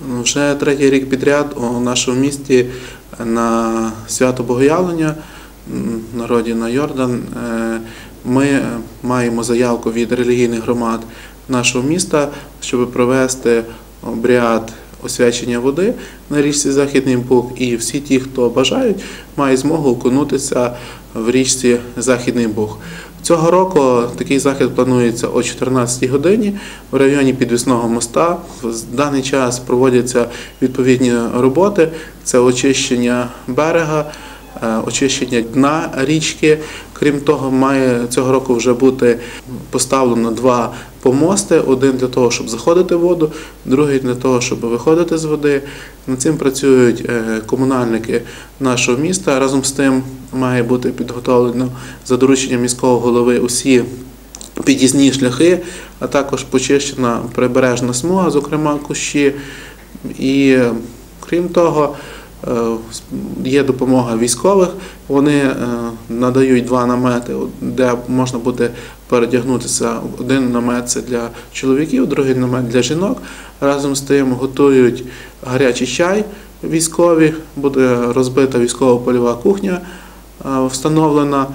Вже третій рік підряд у нашому місті на свято Богоявлення, народі на Йордан, е, ми маємо заявку від релігійних громад нашого міста, щоб провести обряд освячення води на річці Західний Буг. І всі ті, хто бажають, мають змогу окунутися в річці Західний Буг. Цього року такий захід планується о 14 годині в районі підвісного моста. В даний час проводяться відповідні роботи: це очищення берега, очищення дна річки. Крім того, має цього року вже бути поставлено два помости: один для того, щоб заходити в воду, другий для того, щоб виходити з води. Над цим працюють е, комунальники нашого міста. Разом з тим має бути підготовлено за дорученням міського голови усі під'їзні шляхи, а також почищена прибережна смуга, зокрема кущі. І е, крім того, е, є допомога військових. Вони е, надають два намети, де можна буде передягнутися. Один намет це для чоловіків, другий намет для жінок. Разом з тим готують гарячий чай військові, буде розбита військова польова кухня е, встановлена.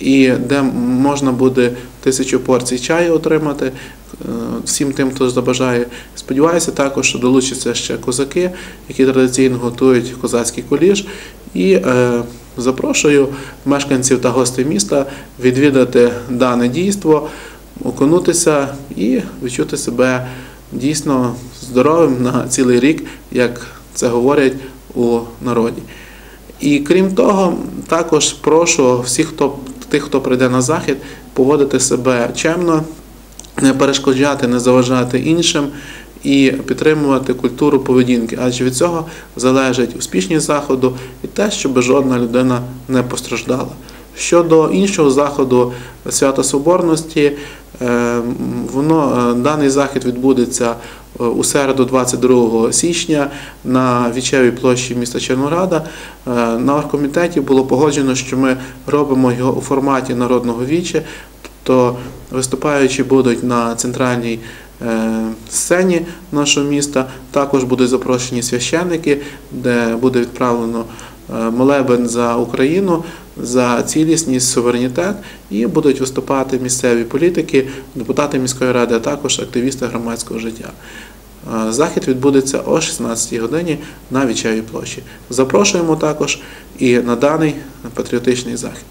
І де можна буде тисячу порцій чаю отримати е, всім тим, хто забажає. Сподіваюся, також що долучаться ще козаки, які традиційно готують козацький куліш. І е, запрошую мешканців та гостей міста відвідати дане дійство, окунутися і відчути себе дійсно здоровим на цілий рік, як це говорять у народі. І крім того, також прошу всіх, хто тих, хто прийде на захід, поводити себе чемно, не перешкоджати, не заважати іншим і підтримувати культуру поведінки, адже від цього залежить успішність заходу і те, щоб жодна людина не постраждала. Щодо іншого заходу свята Соборності, е, воно е, даний захід відбудеться у середу, 22 січня, на Вічевій площі міста Чернограда. Е, На оргкомітеті було погоджено, що ми робимо його у форматі народного віче, тобто виступаючі будуть на центральній е, сцені нашого міста. Також будуть запрошені священники, де буде відправлено е, молебен за Україну, за цілісність, суверенітет, і будуть виступати місцеві політики, депутати міської ради, а також активісти громадського життя. Е, Захід відбудеться о 16 годині на Вічевій площі. Запрошуємо також і на даний патріотичний захід.